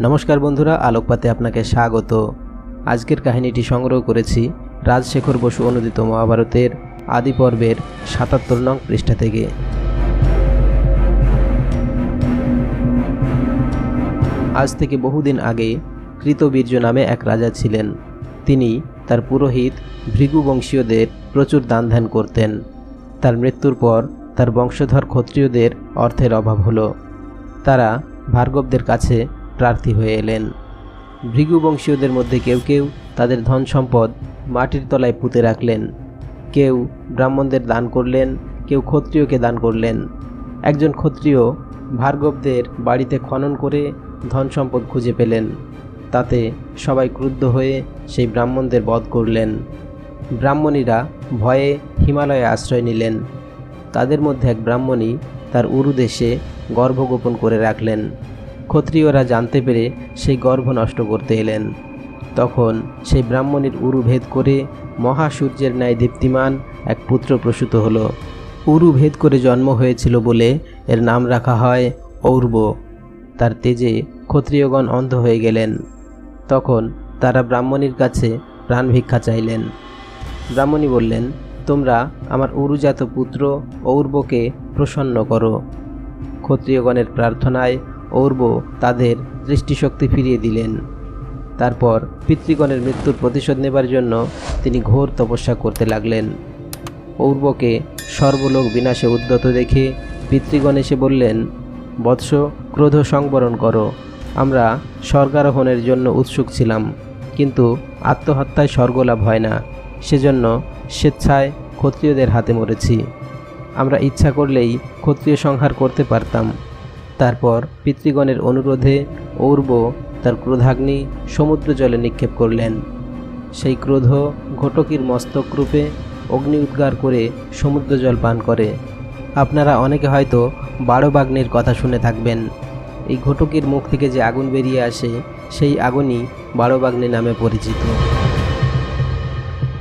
নমস্কার বন্ধুরা, আলোকপাতে আপনাকে স্বাগত। আজকের কাহিনীটি সংগ্রহ করেছি রাজশেখর বসু অনুদিত মহাভারতের আদি পর্বের সাতাত্তর নং পৃষ্ঠা থেকে। আজ থেকে বহুদিন আগে কৃতবীর্য নামে এক রাজা ছিলেন। তিনি তার পুরোহিত ভৃগু বংশীয়দের প্রচুর দান ধ্যান করতেন। তার মৃত্যুর পর তার বংশধর ক্ষত্রিয়দের অর্থের অভাব হলো। তারা ভার্গবদের কাছে প্রার্থী হয়ে এলেন। ভৃগু বংশীয়দের মধ্যে কেউ কেউ তাদের ধন সম্পদ মাটির তলায় পুঁতে রাখলেন। কেউ ব্রাহ্মণদের দান করলেন, কেউ ক্ষত্রিয়কে দান করলেন। একজন ক্ষত্রিয় ভার্গবদের বাড়িতে খনন করে ধন সম্পদ খুঁজে পেলেন। তাতে সবাই ক্রুদ্ধ হয়ে সেই ব্রাহ্মণদের বধ করলেন। ব্রাহ্মণীরা ভয়ে হিমালয়ে আশ্রয় নিলেন। তাদের মধ্যে এক ব্রাহ্মণী তার উরুদেশে গর্ভগোপন করে রাখলেন। ক্ষত্রিয়রা জানতে পেরে সেই গর্ভ নষ্ট করতে এলেন। তখন সেই ব্রাহ্মণীর উরু ভেদ করে মহাসূর্যের ন্যায় দীপ্তিমান এক পুত্র প্রসূত হলো। উরু ভেদ করে জন্ম হয়েছিল বলে এর নাম রাখা হয় ঔর্ব। তার তেজে ক্ষত্রিয়গণ অন্ধ হয়ে গেলেন। তখন তারা ব্রাহ্মণীর কাছে প্রাণ ভিক্ষা চাইলেন। ব্রাহ্মণী বললেন, তোমরা আমার উরুজাত পুত্র ঔর্বকে প্রসন্ন করো। ক্ষত্রিয়গণের প্রার্থনায় ঔর্ব তাদের দৃষ্টিশক্তি ফিরিয়ে দিলেন। তারপর পিতৃগণের মৃত্যুর প্রতিশোধ নেবার জন্য তিনি ঘোর তপস্যা করতে লাগলেন। ঔর্বকে সর্বলোক বিনাশে উদ্যত দেখে পিতৃগণ এসে বললেন, বৎস, ক্রোধ সংবরণ করো। আমরা স্বর্গারোহণের জন্য উৎসুক ছিলাম, কিন্তু আত্মহত্যায় স্বর্গলাভ হয় না। সেজন্য স্বেচ্ছায় ক্ষত্রিয়দের হাতে মরেছি। আমরা ইচ্ছা করলেই ক্ষত্রিয় সংহার করতে পারতাম। তারপর পিতৃগণের অনুরোধে ঔর্ব তার ক্রোধাগ্নি সমুদ্র জলে নিক্ষেপ করলেন। সেই ক্রোধ ঘটকির মস্তক রূপে অগ্নি উদ্গার করে সমুদ্র জল পান করে। আপনারা অনেকে হয়তো বারোবাগ্নির কথা শুনে থাকবেন। এই ঘটকির মুখ থেকে যে আগুন বেরিয়ে আসে, সেই আগুনই বারোবাগ্নি নামে পরিচিত।